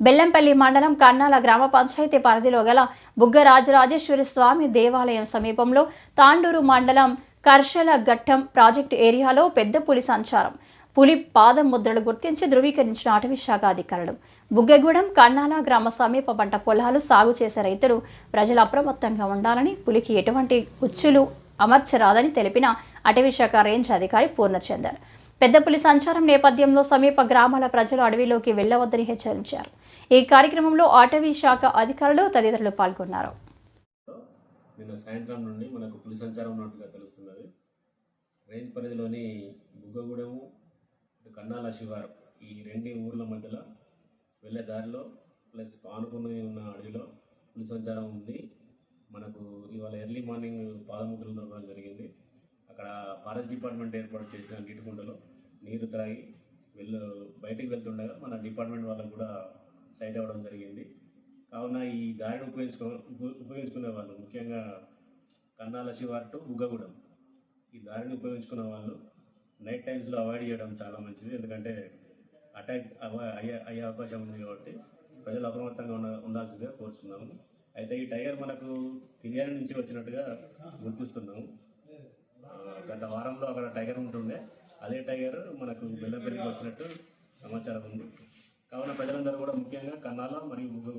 బెల్లంపల్లి మండలం కన్నాల గ్రామ పంచాయతీ పరిధిలో గల బుగ్గ రాజరాజేశ్వరి స్వామి దేవాలయం సమీపంలో తాండూరు మండలం కర్షల ఘట్టం ప్రాజెక్టు ఏరియాలో పెద్ద పులి సంచారం. పులి పాదం ముద్రలు గుర్తించి ధృవీకరించిన అటవీ శాఖ అధికారులు. బుగ్గగూడెం కన్నాల గ్రామ సమీప పంట పొలాలు సాగు చేసే రైతులు ప్రజలు అప్రమత్తంగా ఉండాలని పులికి ఎటువంటి ఉచ్చులు అమర్చరాదని తెలిపిన అటవీ శాఖ రేంజ్ అధికారి పూర్ణచందర్ పెద్దపల్లి సంచారం నేపథ్యంలో సమీప గ్రామాల ప్రజలు అడవిలోకి వెళ్ళవద్దని హెచ్చరించారు. ఈ కార్యక్రమంలో అటవీ శాఖ అధికారులు తదితరులు పాల్గొన్నారు. నిన్న సాయంత్రం నుండి మనకు పులి సంచారం ఉన్నట్టుగా తెలుస్తున్నది. రేంజ్ పరిధిలోని బుగ్గగూడెము కన్నాల శివారు ఈ రెండు ఊర్ల మధ్యలో వెళ్ళే దారిలో ప్లస్ ఆనుకుని ఉన్న అడవిలో పులి సంచారం ఉంది. మనకు ఇవాళ ఎర్లీ మార్నింగ్ పాదముద్రలు దొరకడం జరిగింది. అక్కడ ఫారెస్ట్ డిపార్ట్మెంట్ ఏర్పాటు చేసిన నీటికుండలో నీరు త్రాగి వెళ్ళు బయటికి వెళ్తుండగా మన డిపార్ట్మెంట్ వాళ్ళకు కూడా సైట్ అవ్వడం జరిగింది. కావున ఈ దారిని ఉపయోగించుకో ఉపయోగించుకునే వాళ్ళు ముఖ్యంగా కన్నాల శివార్ టు బుగ్గగూడెం. ఈ దారిని ఉపయోగించుకునే వాళ్ళు నైట్ టైమ్స్లో అవాయిడ్ చేయడం చాలా మంచిది. ఎందుకంటే అటాక్ అయ్యే అయ్యే అవకాశం ఉంది కాబట్టి ప్రజలు అప్రమత్తంగా ఉండ ఉండాల్సిందిగా కోరుతున్నాము అయితే ఈ టైగర్ మనకు తిరియాని నుంచి వచ్చినట్టుగా గుర్తిస్తున్నాము. గత వారంలో అక్కడ టైగర్ ఉంటుండే. అదే టైగర్ మనకు బెల్లంపల్లికి వచ్చినట్టు సమాచారం ఉంది. కావున ప్రజలందరూ కూడా ముఖ్యంగా కన్నాల మరియు బుగ్గగూడెం